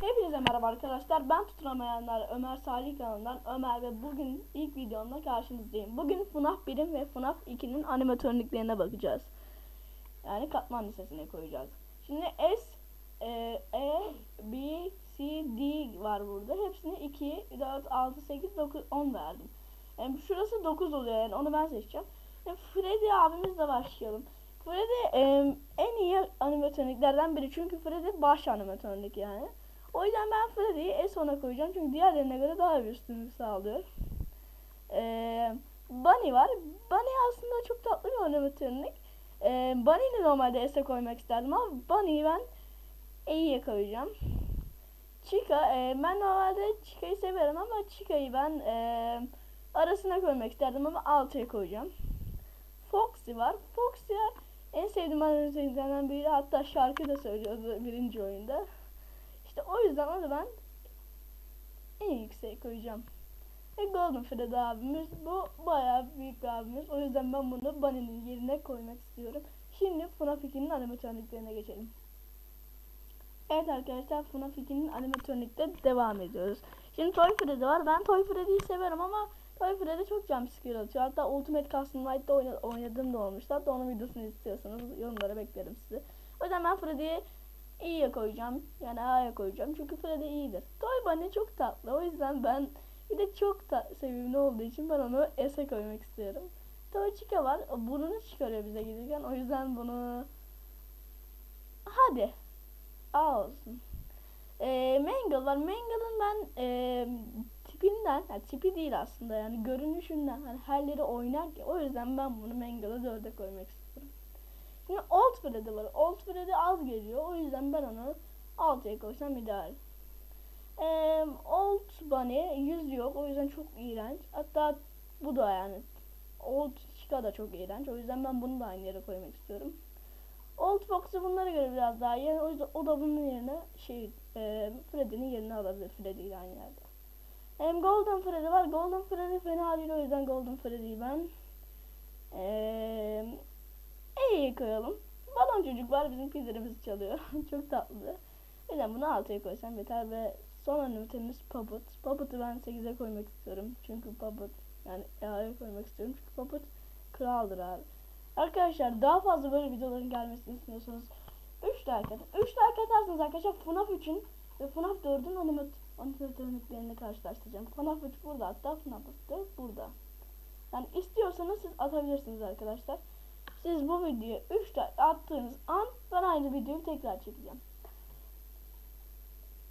Hepinize merhaba arkadaşlar. Ben tutunamayanlar Ömer Salih kanalından Ömer ve bugün ilk videomla karşınızdayım. Bugün FNAF 1'in ve FNAF 2'nin animatörlüklerine bakacağız. Yani katman listesine koyacağız. Şimdi S, e, E, B, C, D var burada. Hepsini 2, 4, 6, 8, 9, 10 verdim. Yani şurası 9 oluyor yani onu ben seçeceğim. Şimdi Freddy abimizle başlayalım. Freddy e, en iyi animatörlüklerden biri çünkü Freddy baş animatörlük yani. O yüzden ben Freddy'yi en sona koyacağım çünkü diğerlerine göre daha bir üstünlük sağlıyor. Ee, Bunny var. Bunny aslında çok tatlı bir animatörlük. Ee, Bunny'yi normalde S'e koymak isterdim ama Bunny'yi ben E'ye koyacağım. Chica, e, ben normalde Chica'yı severim ama Chica'yı ben e, arasına koymak isterdim ama altıya koyacağım. Foxy var. Foxy en sevdiğim animatörlüklerden biri hatta şarkı da söylüyordu birinci oyunda. İşte o yüzden onu ben en yüksek koyacağım. Ve Golden Fred abimiz bu bayağı büyük abimiz. O yüzden ben bunu Bunny'nin yerine koymak istiyorum. Şimdi FNAF 2'nin animatörlüklerine geçelim. Evet arkadaşlar FNAF 2'nin animatörlükte devam ediyoruz. Şimdi Toy Freddy var. Ben Toy Freddy'yi severim ama Toy Freddy çok jumpscare atıyor. Hatta Ultimate Custom Night'da oyna oynadığım da olmuştu. Hatta onun videosunu istiyorsanız yorumlara beklerim sizi. O yüzden ben Freddy'yi iyiye koyacağım. Yani A'ya koyacağım. Çünkü Freddy iyidir. Toy Bunny çok tatlı. O yüzden ben bir de çok da sevimli olduğu için ben onu S'e koymak istiyorum. Toy Chica var. Burnunu çıkarıyor bize gelirken. O yüzden bunu hadi A olsun. Ee, Mangle var. Mangle'ın ben e, tipinden, yani tipi değil aslında yani görünüşünden hani her yeri oynar ki o yüzden ben bunu Mangle'a dörde koymak istiyorum. Şimdi Old Freddy var. Old Freddy az geliyor. O yüzden ben onu 6'ya koysam ideal. Ee, Old Bunny yüz yok. O yüzden çok iğrenç. Hatta bu da yani Old Chica da çok iğrenç. O yüzden ben bunu da aynı yere koymak istiyorum. Old Fox'u bunlara göre biraz daha iyi. O yüzden o da bunun yerine şey e, Freddy'nin yerini alabilir. Freddy ile aynı yerde. Hem Golden Freddy var. Golden Freddy fena değil. O yüzden Golden Freddy'yi ben E'ye koyalım. Balon çocuk var bizim pizzalarımızı çalıyor. Çok tatlı. Yüzden bunu 6'ya koysam yeter ve son animatörümüz Puppet. Puppet'ı ben 8'e koymak istiyorum. Çünkü Puppet yani A'ya koymak istiyorum. Çünkü Puppet kraldır abi. Arkadaşlar daha fazla böyle videoların gelmesini istiyorsanız 3 like atın. 3 like atarsanız arkadaşlar FNAF 3'ün ve FNAF 4'ün animat animatörlüklerini karşılaştıracağım. FNAF 3 burada hatta FNAF 4 burada. Yani istiyorsanız siz atabilirsiniz arkadaşlar. Siz bu videoyu 3 like attığınız an ben aynı videoyu tekrar çekeceğim.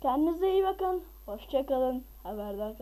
Kendinize iyi bakın. Hoşçakalın. Haberdar kalın.